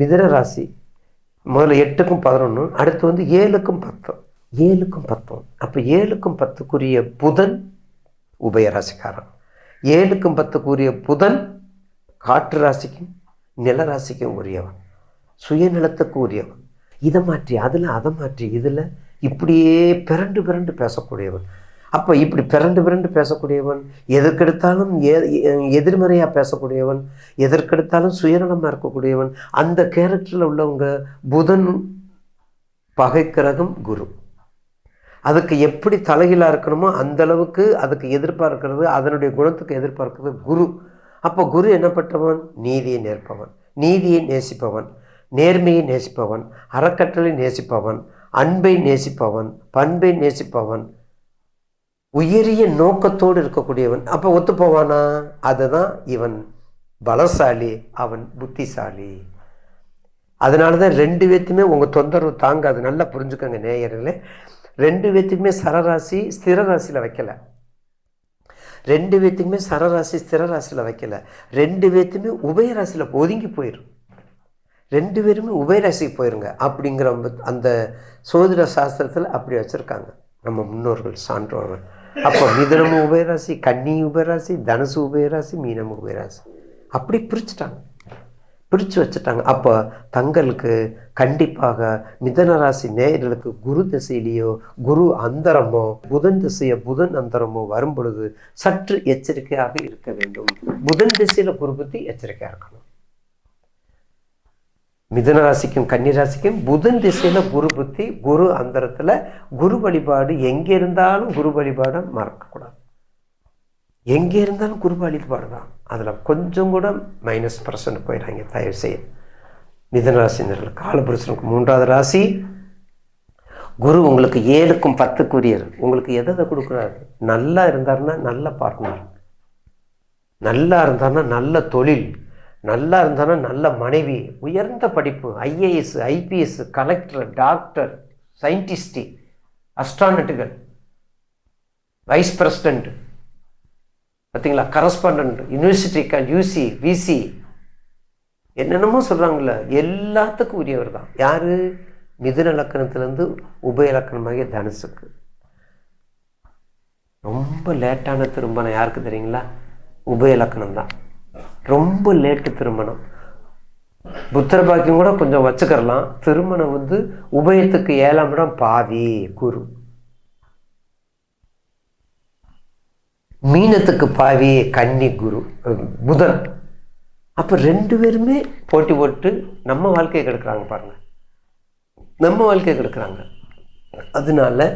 மிதன ராசி. முதல்ல எட்டுக்கும் பதினொன்று அடுத்து வந்து ஏழுக்கும் பத்தும் ஏழுக்கும் பத்தும். அப்போ ஏழுக்கும் பத்துக்குரிய புதன் உபயராசிக்காரன் ஏழுக்கும் பத்துக்குரிய புதன் காற்று ராசிக்கும் நில ராசிக்கும் உரியவன். சுயநலத்துக்கு உரியவன். இதை மாற்றி அதில் அதை மாற்றி இதில் இப்படியே பிறண்டு பிறண்டு பேசக்கூடியவன். அப்போ இப்படி பிறண்டு பிறண்டு பேசக்கூடியவன் எதற்கெடுத்தாலும் எ எதிர்மறையாக பேசக்கூடியவன் எதற்கெடுத்தாலும் சுயநலமாக இருக்கக்கூடியவன் அந்த கேரக்டரில் உள்ளவங்க புதன் பகை கிரகம் குரு. அதுக்கு எப்படி தலைகீழாக இருக்கணுமோ அந்த அளவுக்கு அதுக்கு எதிர்பார்க்கிறது அதனுடைய குணத்துக்கு எதிர்பார்க்கிறது குரு. அப்போ குரு என்னப்பட்டவன் நீதியை நேர்ப்பவன். நீதியை நேசிப்பவன். நேர்மையை நேசிப்பவன். அறக்கட்டளை நேசிப்பவன். அன்பை நேசிப்பவன். பண்பை நேசிப்பவன். உயரிய நோக்கத்தோடு இருக்கக்கூடியவன். அப்போ ஒத்து போவானா அதுதான் இவன் பலசாலி அவன் புத்திசாலி. அதனால தான் ரெண்டு பேத்துமே உங்கள் தொந்தரவு தாங்காது. நல்லா புரிஞ்சுக்கோங்க நேயர்களே. ரெண்டு பேத்துக்குமே சரராசி ஸ்திரராசியில் வைக்கலை. ரெண்டு பேத்துக்குமே சரராசி ஸ்திரராசியில் வைக்கலை. ரெண்டு பேத்துமே உபயராசியில் ஒதுங்கி போயிடும் ரெண்டு பேருமே உபயராசிக்கு போயிருங்க அப்படிங்கிற அந்த சோதிட சாஸ்திரத்தில் அப்படி வச்சுருக்காங்க. நம்ம முன்னோர்கள் சான்றோர்கள். அப்போ மிதனமும் உபயராசி கன்னி உபயராசி தனுசு உபயராசி மீனம் உபயராசி. அப்படி பிரிச்சுட்டாங்க. பிரித்து வச்சுட்டாங்க. அப்போ தங்களுக்கு கண்டிப்பாக மிதன ராசி நேயர்களுக்கு குரு திசையிலேயோ குரு அந்தரமோ புதன் திசையோ புதன் அந்தரமோ வரும் பொழுது சற்று எச்சரிக்கையாக இருக்க வேண்டும். புதன் திசையில் குரு புத்தி எச்சரிக்கையாக இருக்கணும். மிதுன ராசிக்கும் ராசிக்கும் புதன் திசையில் குரு புத்தி குரு அந்தரத்தில் குரு வழிபாடு எங்கே இருந்தாலும் குரு வழிபாடை மறக்கக்கூடாது. எங்கே இருந்தாலும் குரு வழிபாடு தான். அதில் கொஞ்சம் கூட மைனஸ் பர்சன்ட் போயிடாங்க தயவு செய்ய மிதனராசினர்கள் காலபுருஷனுக்கு மூன்றாவது ராசி. குரு உங்களுக்கு ஏழுக்கும் பத்துக்குரியர் உங்களுக்கு எதை எதை கொடுக்குறாரு? நல்லா இருந்தாருன்னா நல்ல பார்ட்னர் நல்லா இருந்தாருன்னா நல்ல தொழில். நல்லா இருந்தானா நல்ல மனைவி உயர்ந்த படிப்பு IAS IPS collector doctor scientist அஸ்ட்ரானட்டுகள் vice president பார்த்தீங்களா? கரஸ்பாண்டன்ட் யூனிவர்சிட்டி யூசி விசி என்னென்னமோ சொல்கிறாங்கள எல்லாத்துக்கும் உரியவர் தான். யார்? மிதுன லக்கணத்துலேருந்து உபய லக்கணமாகிய தனுசுக்கு. ரொம்ப லேட்டான திரும்பணம் யாருக்கு தெரியுங்களா? உபய லக்கணம் தான். ரொம்ப லேட்டு திருமணம் புத்திர பாக்கியம் கூட கொஞ்சம் வச்சுக்கிறலாம். திருமணம் வந்து உபயத்துக்கு ஏழாம் இடம் பாதி குரு. மீனத்துக்கு பாவி கன்னி குரு புதன். அப்போ ரெண்டு பேருமே போட்டி போட்டு நம்ம வாழ்க்கையை கெடுக்கிறாங்க பாருங்க. நம்ம வாழ்க்கையை கெடுக்கிறாங்க. அதனால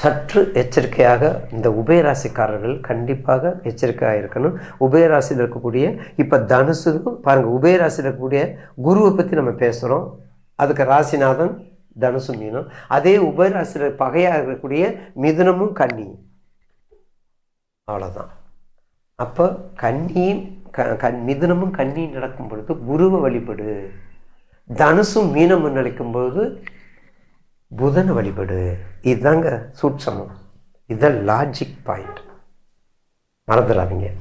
சற்று எச்சரிக்கையாக இந்த உபயராசிக்காரர்கள் கண்டிப்பாக எச்சரிக்கையாக இருக்கணும். உபயராசியில் இருக்கக்கூடிய இப்போ தனுசுக்கும் பாருங்கள் உபயராசியில் இருக்கக்கூடிய குருவை பற்றி நம்ம பேசுகிறோம் அதுக்கு ராசிநாதன் தனுசு மீனும். அதே உபயராசியில் பகையாக இருக்கக்கூடிய மிதுனமும் கன்னியும். அவ்வளோதான் அப்போ கன்னியும் க கண் மிதுனமும் கன்னியும் நடக்கும் பொழுது குருவை வழிபடு. தனுசும் மீனமும் நினைக்கும் பொழுது புதனை வழிபடு. இதுதாங்க சூட்சமம். இதுதான் லாஜிக் பாயிண்ட் மறந்துடாதீங்க.